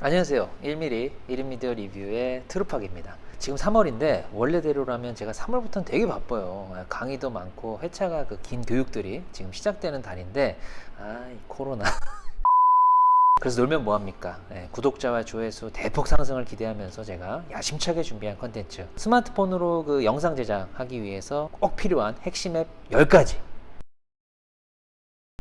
안녕하세요. 1mm 1인 미디어 리뷰의 트루팍입니다. 지금 3월인데 원래대로라면 제가 3월부터는 되게 바빠요. 강의도 많고 회차가 그 긴 교육들이 지금 시작되는 달인데 아, 이 코로나. 그래서 놀면 뭐합니까? 예, 구독자와 조회수 대폭 상승을 기대하면서 제가 야심차게 준비한 컨텐츠 스마트폰으로 그 영상 제작하기 위해서 꼭 필요한 핵심 앱 10가지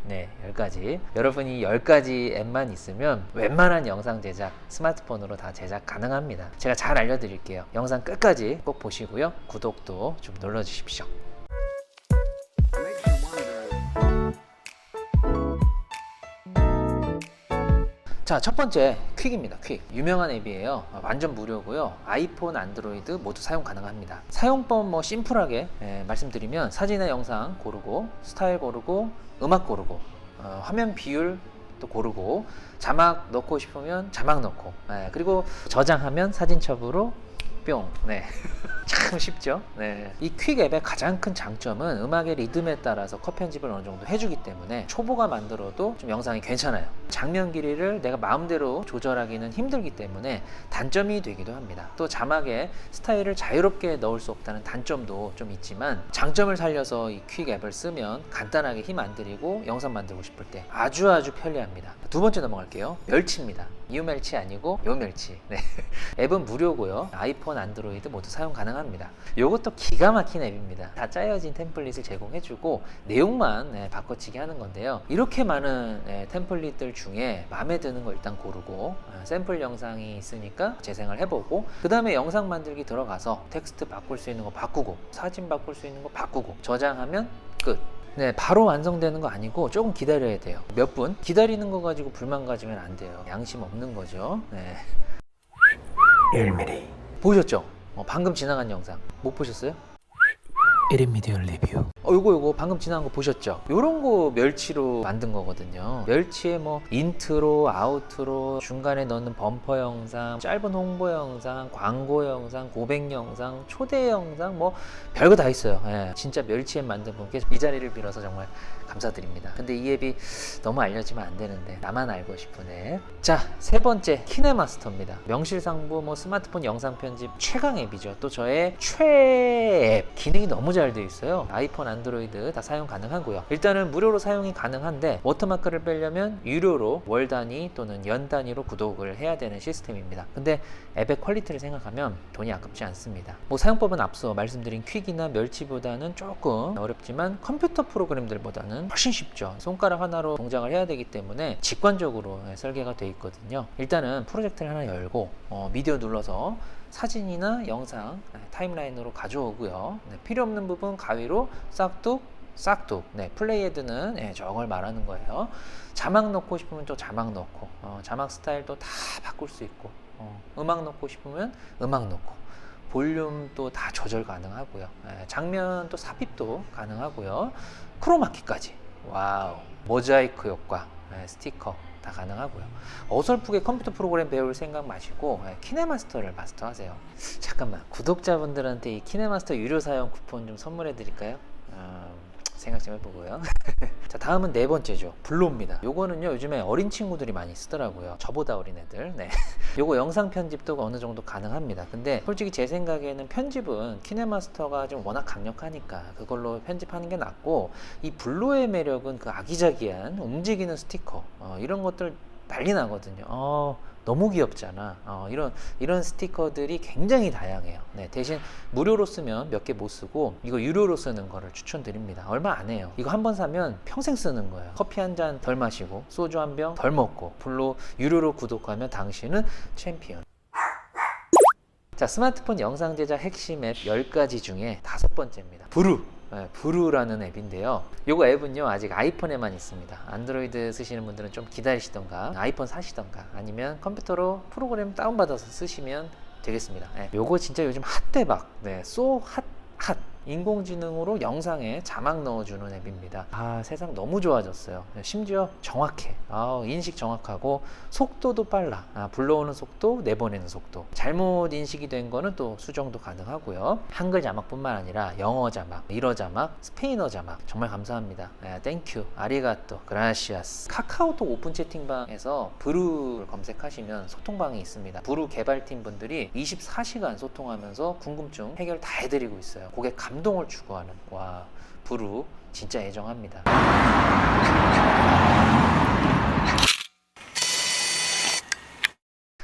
네, 10가지. 여러분이 10가지 앱만 있으면 웬만한 영상 제작 스마트폰으로 다 제작 가능합니다. 제가 잘 알려드릴게요. 영상 끝까지 꼭 보시고요. 구독도 좀 눌러주십시오. 자, 첫 번째 퀵입니다. 퀵. 유명한 앱이에요. 어, 완전 무료고요. 아이폰, 안드로이드 모두 사용 가능합니다. 사용법 뭐 심플하게 예, 말씀드리면 사진이나 영상 고르고 스타일 고르고 음악 고르고 어, 화면 비율 또 고르고 자막 넣고 싶으면 자막 넣고 예, 그리고 저장하면 사진첩으로 뿅. 네. 참 쉽죠? 네. 이 퀵 앱의 가장 큰 장점은 음악의 리듬에 따라서 컷 편집을 어느 정도 해주기 때문에 초보가 만들어도 좀 영상이 괜찮아요. 장면 길이를 내가 마음대로 조절하기는 힘들기 때문에 단점이 되기도 합니다. 또 자막에 스타일을 자유롭게 넣을 수 없다는 단점도 좀 있지만 장점을 살려서 이 퀵 앱을 쓰면 간단하게 힘 안 들이고 영상 만들고 싶을 때 아주 아주 편리합니다. 두 번째 넘어갈게요. 멸치입니다. 이유멸치 아니고 요 멸치. 네. 앱은 무료고요. 아이폰, 안드로이드 모두 사용 가능합니다. 이것도 기가 막힌 앱입니다. 다 짜여진 템플릿을 제공해주고 내용만 네, 바꿔치기 하는 건데요. 이렇게 많은 네, 템플릿들 중에 마음에 드는 거 일단 고르고 아, 샘플 영상이 있으니까 재생을 해보고 그 다음에 영상 만들기 들어가서 텍스트 바꿀 수 있는 거 바꾸고 사진 바꿀 수 있는 거 바꾸고 저장하면 끝. 네, 바로 완성되는 거 아니고 조금 기다려야 돼요. 몇 분? 기다리는 거 가지고 불만 가지면 안 돼요. 양심 없는 거죠. 네. 1mm. 보셨죠? 어, 방금 지나간 영상. 못 보셨어요? 1인 미디어 리뷰 어, 요거 요거 방금 지나간 거 보셨죠? 요런 거 멸치로 만든 거거든요. 멸치에 뭐 인트로, 아우트로, 중간에 넣는 범퍼 영상, 짧은 홍보 영상, 광고 영상, 고백 영상, 초대 영상 뭐 별거 다 있어요. 예, 진짜 멸치 앱 만든 분께 이 자리를 빌어서 정말 감사드립니다. 근데 이 앱이 너무 알려지면 안 되는데 나만 알고 싶은 앱. 자, 세 번째 키네마스터입니다. 명실상부 뭐 스마트폰 영상 편집 최강 앱이죠. 또 저의 최앱 기능이 너무 잘 되어 있어요. 아이폰, 안드로이드 다 사용 가능하고요. 일단은 무료로 사용이 가능한데 워터마크를 빼려면 유료로 월 단위 또는 연 단위로 구독을 해야 되는 시스템입니다. 근데 앱의 퀄리티를 생각하면 돈이 아깝지 않습니다. 뭐 사용법은 앞서 말씀드린 퀵이나 멸치보다는 조금 어렵지만 컴퓨터 프로그램들보다는 훨씬 쉽죠. 손가락 하나로 동작을 해야 되기 때문에 직관적으로 예, 설계가 되어 있거든요. 일단은 프로젝트를 하나 열고 어, 미디어 눌러서 사진이나 영상 예, 타임라인으로 가져오고요. 네, 필요 없는 부분 가위로 싹둑 싹둑 네, 플레이헤드는 예, 저걸 말하는 거예요. 자막 넣고 싶으면 또 자막 넣고 어, 자막 스타일도 다 바꿀 수 있고 어, 음악 넣고 싶으면 음악 넣고 볼륨도 다 조절 가능하고요. 예, 장면 또 삽입도 가능하고요. 크로마키까지. 와우. 모자이크 효과, 예, 스티커 다 가능하고요. 어설프게 컴퓨터 프로그램 배울 생각 마시고 예, 키네마스터를 마스터하세요. 잠깐만 구독자분들한테 이 키네마스터 유료 사용 쿠폰 좀 선물해 드릴까요? 음, 생각 좀 해보고요. 자 다음은 네 번째죠. 블로입니다. 요거는요 요즘에 어린 친구들이 많이 쓰더라고요. 저보다 어린 애들. 네. 요거 영상 편집도 어느 정도 가능합니다. 근데 솔직히 제 생각에는 편집은 키네마스터가 좀 워낙 강력하니까 그걸로 편집하는 게 낫고 이 블로의 매력은 그 아기자기한 움직이는 스티커 어, 이런 것들 난리 나거든요. 어, 너무 귀엽잖아. 어, 이런 이런 스티커들이 굉장히 다양해요. 네, 대신 무료로 쓰면 몇 개 못 쓰고 이거 유료로 쓰는 거를 추천드립니다. 얼마 안 해요. 이거 한 번 사면 평생 쓰는 거예요. 커피 한 잔 덜 마시고 소주 한 병 덜 먹고 블로 유료로 구독하면 당신은 챔피언. 자, 스마트폰 영상 제작 핵심 앱 10가지 중에 다섯 번째입니다. 브루. 네, 브루라는 앱인데요. 요거 앱은요, 아직 아이폰에만 있습니다. 안드로이드 쓰시는 분들은 좀 기다리시던가, 아이폰 사시던가, 아니면 컴퓨터로 프로그램 다운받아서 쓰시면 되겠습니다. 네, 요거 진짜 요즘 핫대박. 네, 쏘 핫, 핫. 인공지능으로 영상에 자막 넣어주는 앱입니다. 아 세상 너무 좋아졌어요. 심지어 정확해. 아, 인식 정확하고 속도도 빨라. 아, 불러오는 속도, 내보내는 속도. 잘못 인식이 된 거는 또 수정도 가능하고요. 한글 자막뿐만 아니라 영어 자막, 일어 자막, 스페인어 자막 정말 감사합니다. 아, 땡큐, 아리가또, 그라시아스. 카카오톡 오픈 채팅방에서 브루를 검색하시면 소통방이 있습니다. 브루 개발팀 분들이 24시간 소통하면서 궁금증 해결 다 해드리고 있어요. 고객 감 동을 추구하는 와 브루 진짜 애정합니다.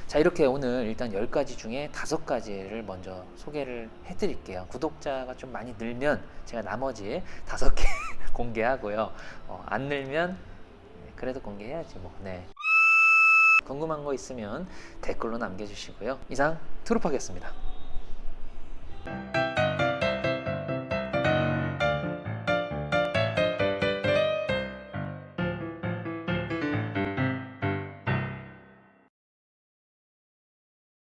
자 이렇게 오늘 일단 10가지 중에 5가지를 먼저 소개를 해드릴게요. 구독자가 좀 많이 늘면 제가 나머지 5개 공개하고요. 어, 안 늘면 그래도 공개해야지 뭐. 네. 궁금한 거 있으면 댓글로 남겨주시고요. 이상 트루파겠습니다